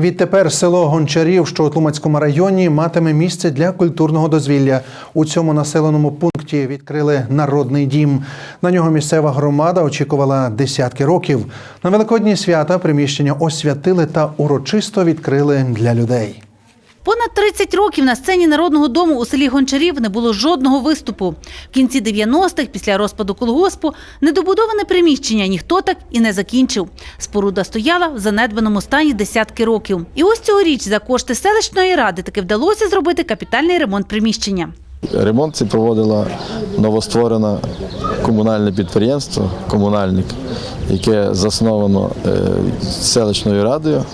Відтепер село Гончарів, що у Тлумацькому районі, матиме місце для культурного дозвілля. У цьому населеному пункті відкрили народний дім. На нього місцева громада очікувала десятки років. На великодні свята приміщення освятили та урочисто відкрили для людей. Понад 30 років на сцені Народного дому у селі Гончарів не було жодного виступу. В кінці 90-х, після розпаду колгоспу, недобудоване приміщення ніхто так і не закінчив. Споруда стояла в занедбаному стані десятки років. І ось цьогоріч за кошти селищної ради таки вдалося зробити капітальний ремонт приміщення. Ремонт цей проводила новостворене комунальне підприємство, комунальник, яке засновано е, селищною радою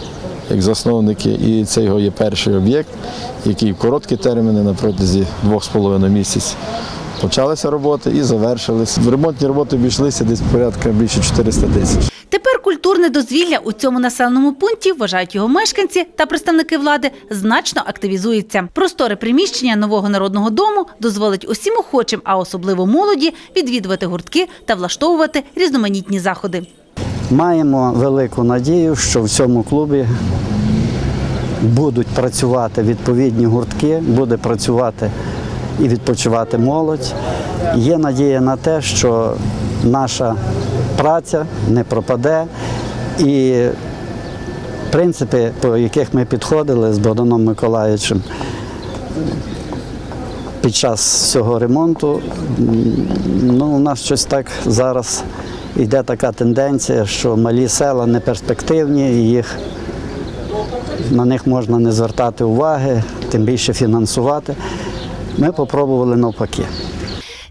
як засновники. І це його є перший об'єкт, який в короткі терміни на протязі двох з половиною місяців почалися роботи і завершились. Ремонтні роботи обійшлися десь порядка більше 400 тисяч. Тепер культурне дозвілля у цьому населеному пункті, вважають його мешканці та представники влади, значно активізується. Просторе приміщення нового народного дому дозволить усім охочим, а особливо молоді, відвідувати гуртки та влаштовувати різноманітні заходи. Маємо велику надію, що в цьому клубі будуть працювати відповідні гуртки, буде працювати і відпочивати молодь. Є надія на те, що наша праця не пропаде і принципи, по яких ми підходили з Богданом Миколаївичем під час цього ремонту, ну, у нас щось так зараз йде така тенденція, що малі села не перспективні, і їх, на них можна не звертати уваги, тим більше фінансувати. Ми спробували навпаки.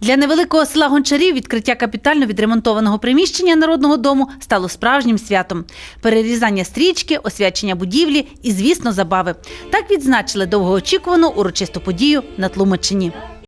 Для невеликого села Гончарів відкриття капітально відремонтованого приміщення народного дому стало справжнім святом. Перерізання стрічки, освячення будівлі і, звісно, забави. Так відзначили довгоочікувану урочисту подію на Тлумачині.